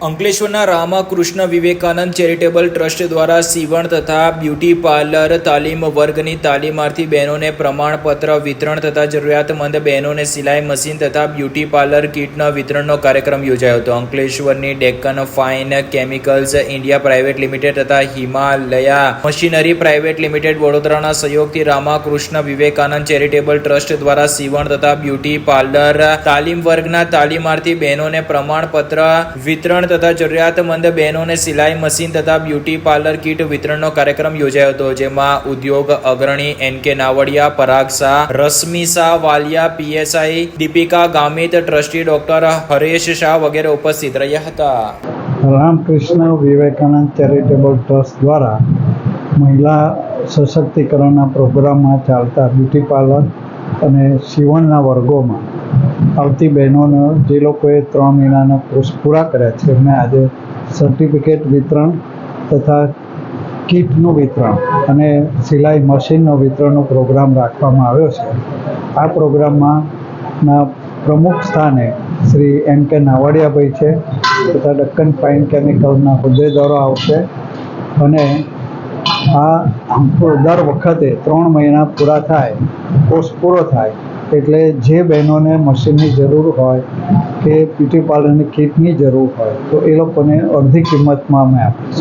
અંકલેશ્વરના Ramakrishna Vivekananda charitable trust દ્વારા સીવણ તથા બ્યુટી પાર્લર તાલીમ વર્ગની તાલીમાર્થી બહેનોને પ્રમાણપત્ર વિતરણ તથા જરૂરિયાતમંદ બહેનોને સિલાઈ મશીન તથા બ્યુટી પાર્લર કીટના વિતરણનો કાર્યક્રમ યોજાયો હતો. અંકલેશ્વરની Deccan fine chemicals India private limited તથા હિમાલયા મશીનરી પ્રાઇવેટ લિમિટેડ વડોદરાના સહયોગથી રામકૃષ્ણ વિવેકાનંદ ચેરિટેબલ ટ્રસ્ટ દ્વારા સીવણ તથા બ્યુટી પાર્લર તાલીમ વર્ગના તાલીમાર્થી બહેનોને પ્રમાણપત્ર વિતરણ તથા જરૂરિયાતમંદ બહેનોને સિલાઈ મશીન તથા બ્યુટી પાર્લર કીટ વિતરણનો કાર્યક્રમ યોજાયો હતો, જેમાં ઉદ્યોગ અગ્રણી N K Navadiya Parag Shah Rashmi Shah Valia, PSI, Dipika Gamit, trustee doctor Haresh Shah વગેરે ઉપસ્થિત રહ્યા હતા. રામકૃષ્ણ વિવેકાનંદ ચેરિટેબલ ટ્રસ્ટ દ્વારા મહિલા સશક્તિકરણના પ્રોગ્રામમાં ચાલતા બ્યુટી પાર્લર અને સીવણના વર્ગોમાં આવતી બહેનોનો જે લોકોએ ત્રણ મહિનાના કોર્સ પૂરા કર્યા છે, એમને આજે સર્ટિફિકેટ વિતરણ તથા કીટનું વિતરણ અને સિલાઈ મશીનનો વિતરણનો પ્રોગ્રામ રાખવામાં આવ્યો છે. આ પ્રોગ્રામમાં પ્રમુખ સ્થાને શ્રી એમ કે નાવડિયાભાઈ છે તથા ડક્કન ફાઇન કેમિકલના હોદ્દેદારો આવશે અને આ દર વખતે ત્રણ મહિના પૂરા થાય કોર્સ પૂરો થાય એટલે જે બહેનોને મશીનની જરૂર હોય કે બ્યુટી પાર્લરની કીટની જરૂર હોય, તો એ લોકોને અડધી કિંમતમાં અમે આપીએ છીએ.